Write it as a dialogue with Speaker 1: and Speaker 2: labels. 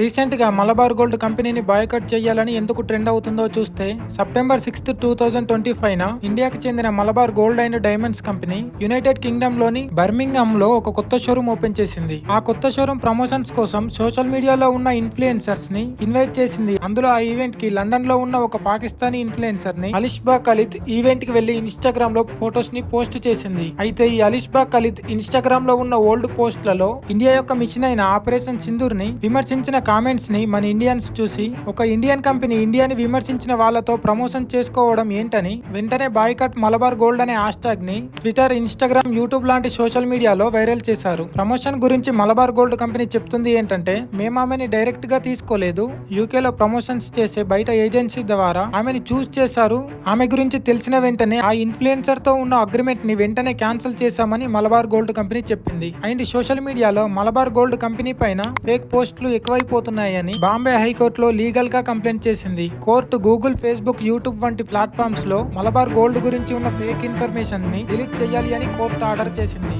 Speaker 1: రీసెంట్గా మలబార్ గోల్డ్ కంపెనీని బాయ్కట్ చేయాలని ఎందుకు ట్రెండ్ అవుతుందో చూస్తే September sixth two thousand twenty five ఇండియాకి చెందిన Malabar gold and diamonds company united కింగ్డమ్లోని బర్మింగ్హామ్లో ఒక కొత్త షోరూమ్ ఓపెన్ చేసింది. ఆ కొత్త షోరూమ్ ప్రమోషన్స్ కోసం సోషల్ మీడియాలో ఉన్న ఇన్ఫ్లుయెన్సర్స్ని ఇన్వైట్ చేసింది. అందులో ఆ ఈవెంట్కి లండన్లో ఉన్న ఒక పాకిస్తానీ ఇన్ఫ్లుయెన్సర్ని అలిష్బా ఖలీద్ ఈవెంట్కి వెళ్ళి ఇన్స్టాగ్రామ్లో ఫొటోస్ని పోస్ట్ చేసింది. అయితే ఈ అలిష్బా ఖలీద్ ఇన్స్టాగ్రామ్లో ఉన్న ఓల్డ్ పోస్ట్లలో ఇండియా యొక్క మిషన్ అయిన ఆపరేషన్ సింధూర్ని విమర్శించిన కామెంట్స్ని మన ఇండియన్స్ చూసి ఒక ఇండియన్ కంపెనీ ఇండియాని విమర్శించిన వాళ్ళతో ప్రమోషన్ చేసుకోవడం ఏంటని వెంటనే బాయ్కట్ మలబార్ గోల్డ్ అనే హ్యాష్ని ట్విట్టర్ ఇన్స్టాగ్రామ్ యూట్యూబ్ లాంటి సోషల్ మీడియాలో వైరల్ చేశారు. ప్రమోషన్ గురించి మలబార్ గోల్డ్ కంపెనీ చెప్తుంది ఏంటంటే మేము ఆమెని డైరెక్ట్గా తీసుకోలేదు. యూకేలో ప్రమోషన్స్ చేసే బయట ఏజెన్సీ ద్వారా ఆమెని చూస్ చేశారు. ఆమె గురించి తెలిసిన వెంటనే ఆ ఇన్ఫ్లుయెన్సర్తో ఉన్న అగ్రిమెంట్ని వెంటనే క్యాన్సిల్ చేశామని మలబార్ గోల్డ్ కంపెనీ చెప్పింది. And social media Malabar gold company పైన ఫేక్ పోస్టులు ఎక్కువైపోతున్నాయని బాంబే హైకోర్టులో లీగల్గా కంప్లైంట్ చేసింది. కోర్టు గూగుల్ ఫేస్బుక్ యూట్యూబ్ వంటి ప్లాట్ఫామ్స్లో మలబార్ గోల్డ్ గురించి ఉన్న ఫేక్ ఇన్ఫర్మేషన్ని డిలీట్ చేయాలి అని కోర్టు ఆర్డర్ చేసింది.